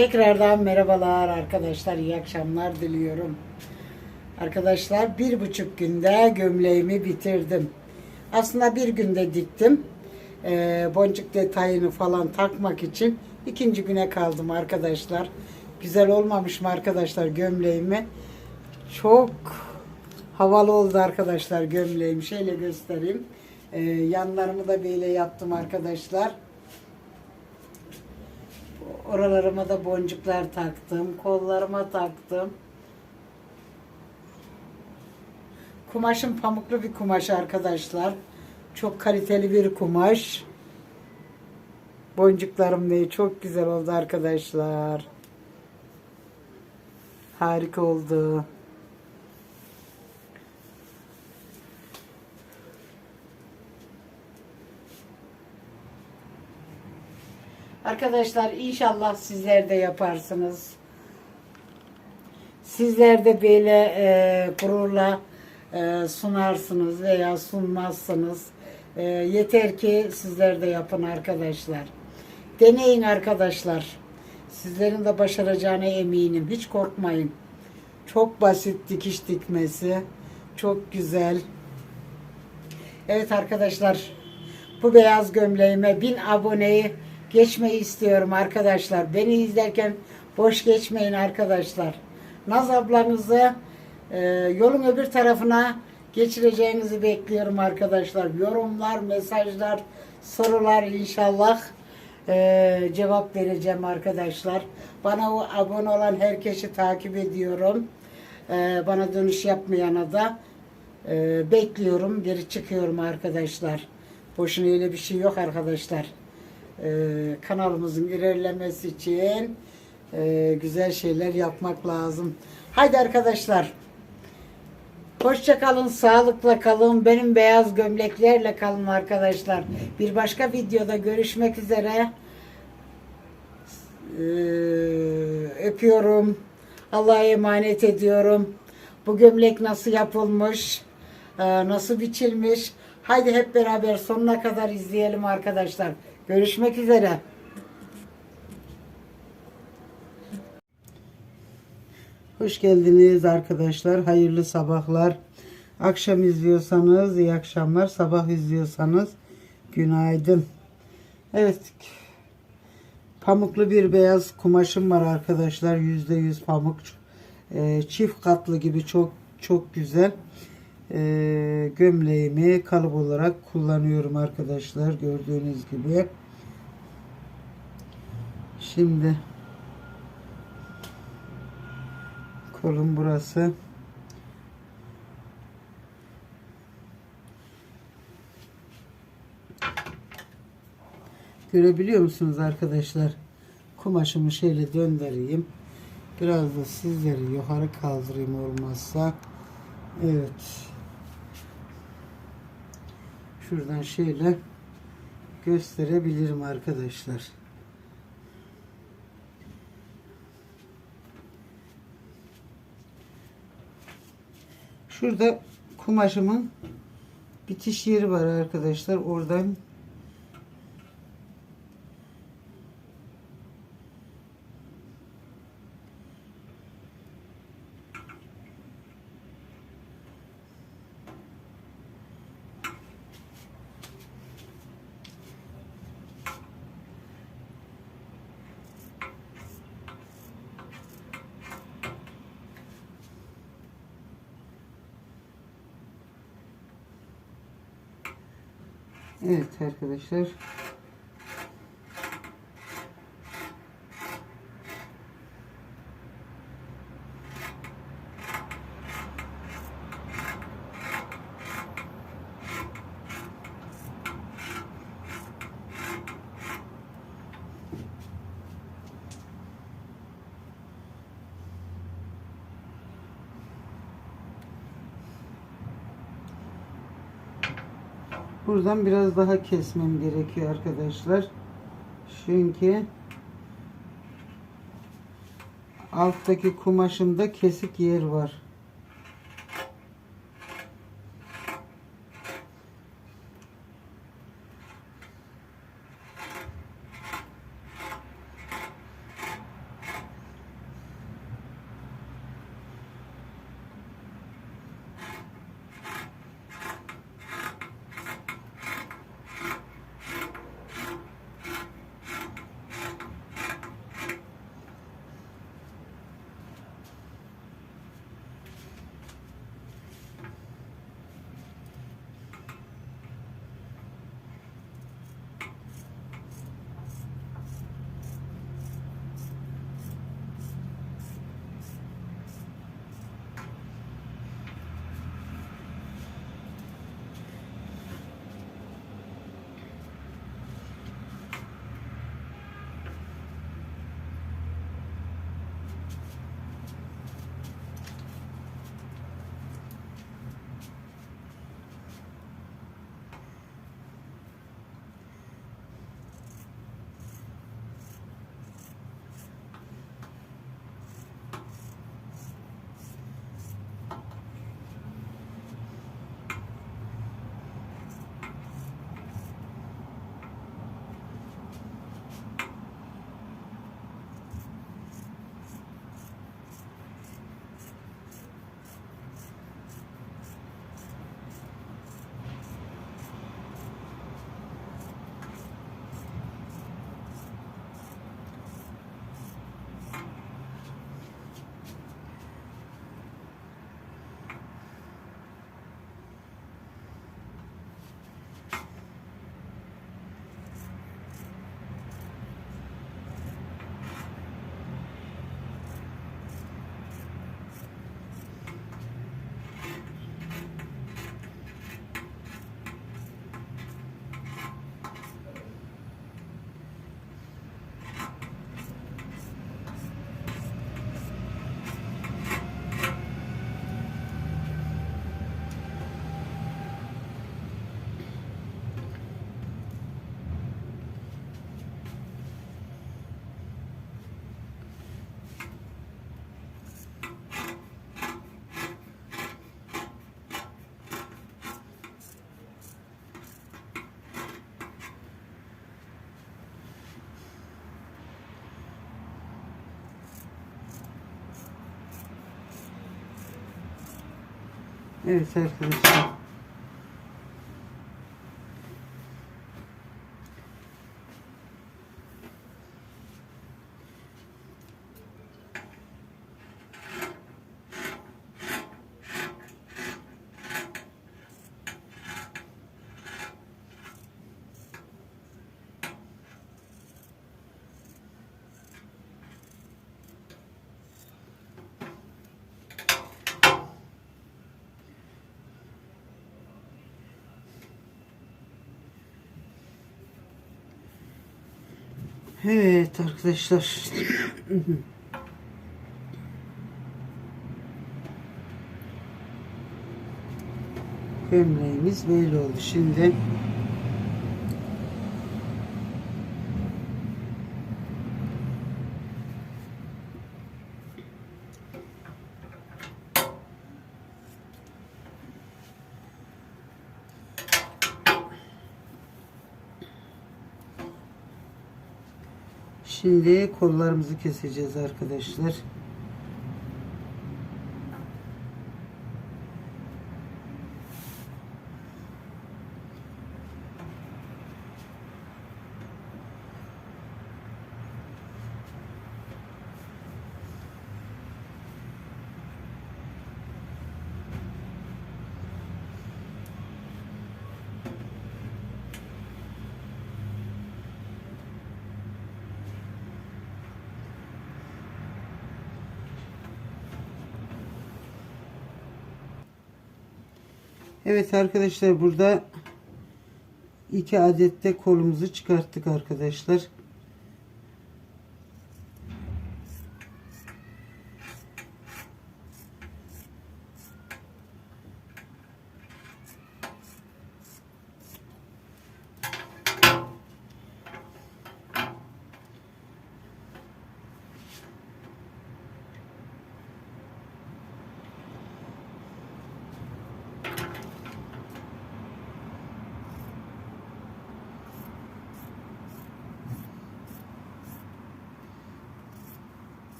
Tekrardan merhabalar arkadaşlar, iyi akşamlar diliyorum. Arkadaşlar bir buçuk günde gömleğimi bitirdim. Aslında bir günde diktim. Ee, boncuk detayını falan takmak için ikinci güne kaldım arkadaşlar. Güzel olmamış mı arkadaşlar gömleğimi? Çok havalı oldu arkadaşlar gömleğim. Şöyle göstereyim. Ee, yanlarımı da böyle yaptım arkadaşlar. Oralarıma da boncuklar taktım. Kollarıma taktım. Kumaşım pamuklu bir kumaş arkadaşlar. Çok kaliteli bir kumaş. Boncuklarım ne çok güzel oldu arkadaşlar. Harika oldu. Arkadaşlar inşallah sizler de yaparsınız. Sizler de böyle e, gururla e, sunarsınız veya sunmazsınız. E, yeter ki sizler de yapın arkadaşlar. Deneyin arkadaşlar. Sizlerin de başaracağına eminim. Hiç korkmayın. Çok basit dikiş dikmesi. Çok güzel. Evet arkadaşlar. Bu beyaz gömleğime bin aboneyi geçmeyi istiyorum arkadaşlar. Beni izlerken boş geçmeyin arkadaşlar. Naz ablanızı e, yolun öbür tarafına geçireceğinizi bekliyorum arkadaşlar. Yorumlar, mesajlar, sorular inşallah e, cevap vereceğim arkadaşlar. Bana o abone olan herkesi takip ediyorum. E, bana dönüş yapmayana da e, bekliyorum. Geri çıkıyorum arkadaşlar. Boşuna öyle bir şey yok arkadaşlar. E, kanalımızın ilerlemesi için e, güzel şeyler yapmak lazım. Haydi arkadaşlar. Hoşça kalın, sağlıkla kalın. Benim beyaz gömleklerle kalın arkadaşlar. Bir başka videoda görüşmek üzere. Ee, öpüyorum. Allah'a emanet ediyorum. Bu gömlek nasıl yapılmış? Ee, nasıl biçilmiş? Haydi hep beraber sonuna kadar izleyelim arkadaşlar. Görüşmek üzere. Hoş geldiniz arkadaşlar. Hayırlı sabahlar. Akşam izliyorsanız iyi akşamlar. Sabah izliyorsanız günaydın. Evet. Pamuklu bir beyaz kumaşım var arkadaşlar. Yüzde yüz pamuk. Ee, çift katlı gibi çok çok güzel. Ee, gömleğimi kalıp olarak kullanıyorum arkadaşlar. Gördüğünüz gibi. Şimdi kolum burası. Görebiliyor musunuz arkadaşlar? Kumaşımı şöyle döndüreyim. Biraz da sizleri yukarı kaldırayım olmazsa. Evet. Şuradan şöyle gösterebilirim arkadaşlar. Şurada kumaşımın bitiş yeri var arkadaşlar. Oradan Evet arkadaşlar. Buradan biraz daha kesmem gerekiyor arkadaşlar. Çünkü alttaki kumaşımda kesik yer var. Evet arkadaşlar. Evet arkadaşlar. Gömleğimiz böyle oldu. Şimdi Şimdi kollarımızı keseceğiz arkadaşlar. Evet arkadaşlar burada iki adette kolumuzu çıkarttık arkadaşlar.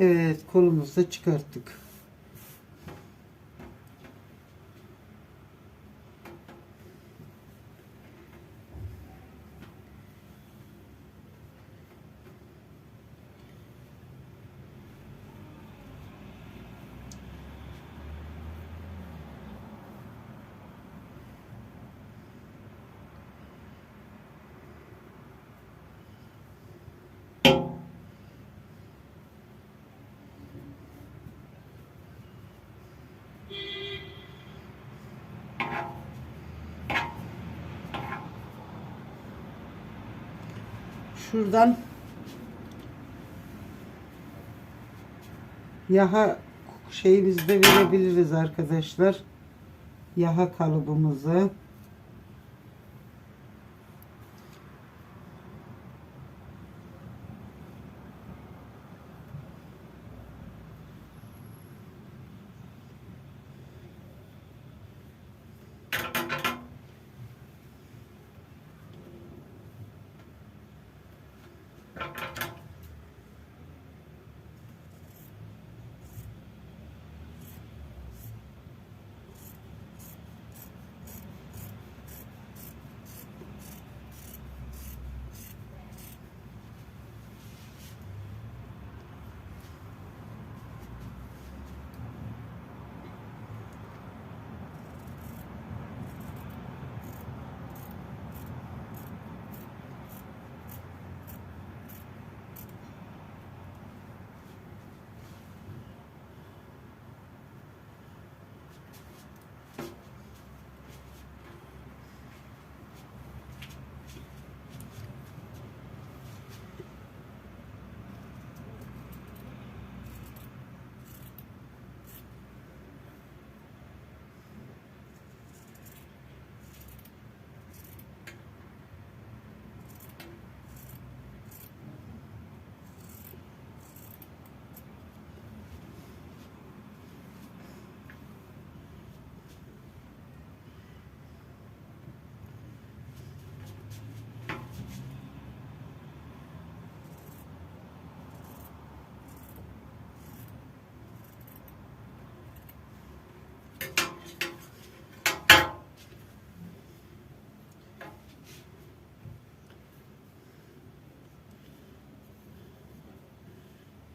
Evet kolumuzu da çıkarttık. Şuradan yaha şeyimizi de verebiliriz arkadaşlar. Yaha kalıbımızı.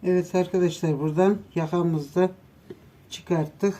Evet arkadaşlar buradan yakamızı da çıkarttık.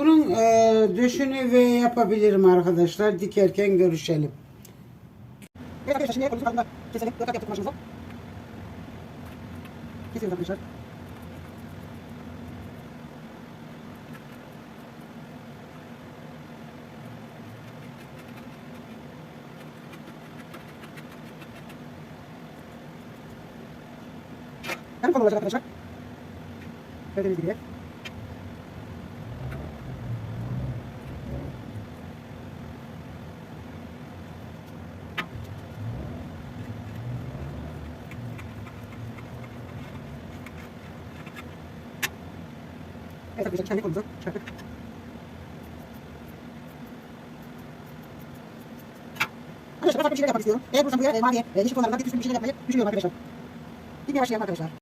Bunun e, döşünü ve yapabilirim arkadaşlar. Dikerken görüşelim. Arkadaşlar şimdi kolumuzu kalkında keselim. Dört yaptık kumaşımızı. Kesiyoruz arkadaşlar. Yarım kol olacak arkadaşlar. Gördüğünüz gibi. Kendi çıkarttık. Arkadaşlar farklı bir şeyler yapmak istiyorum. Eğer bulursam buraya e, maviye, e, yeşil konularından bir bir şeyler yapmayı düşünüyorum arkadaşlar. Gitmeye başlayalım arkadaşlar.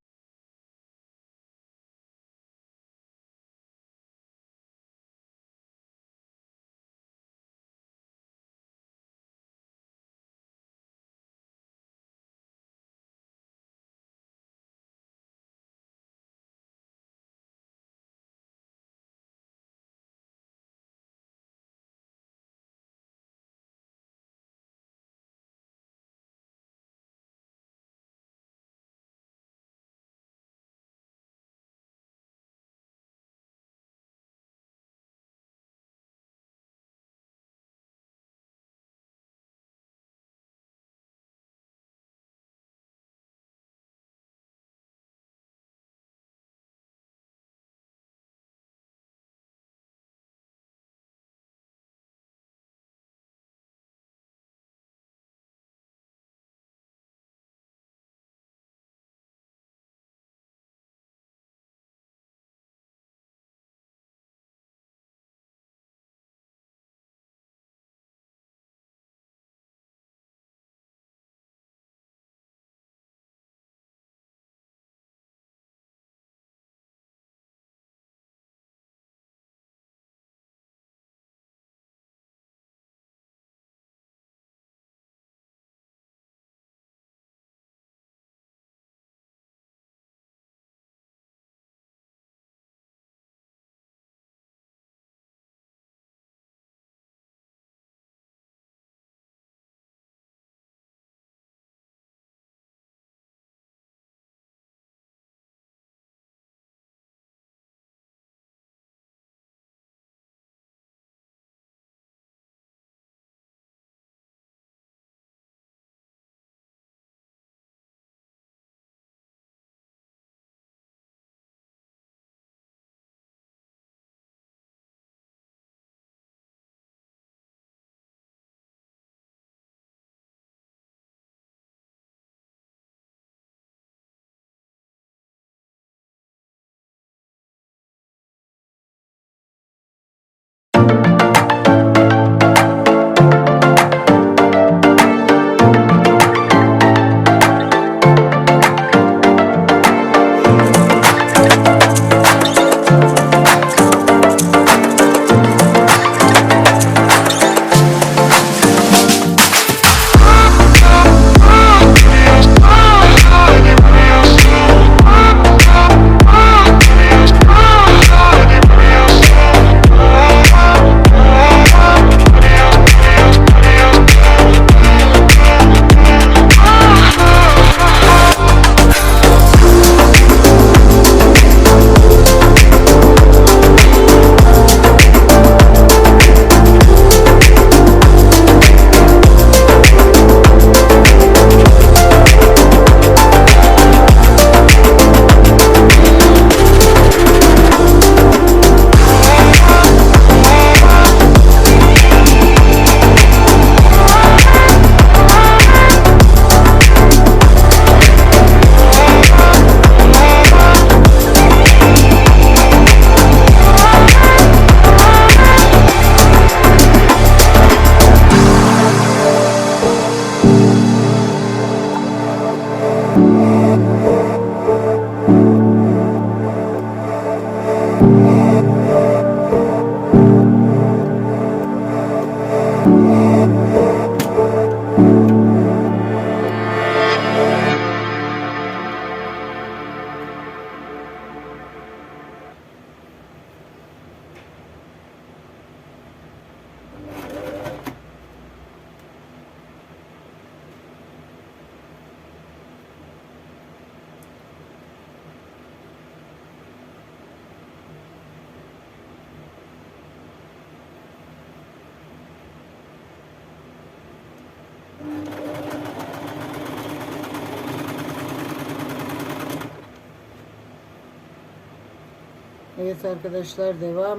Evet arkadaşlar devam.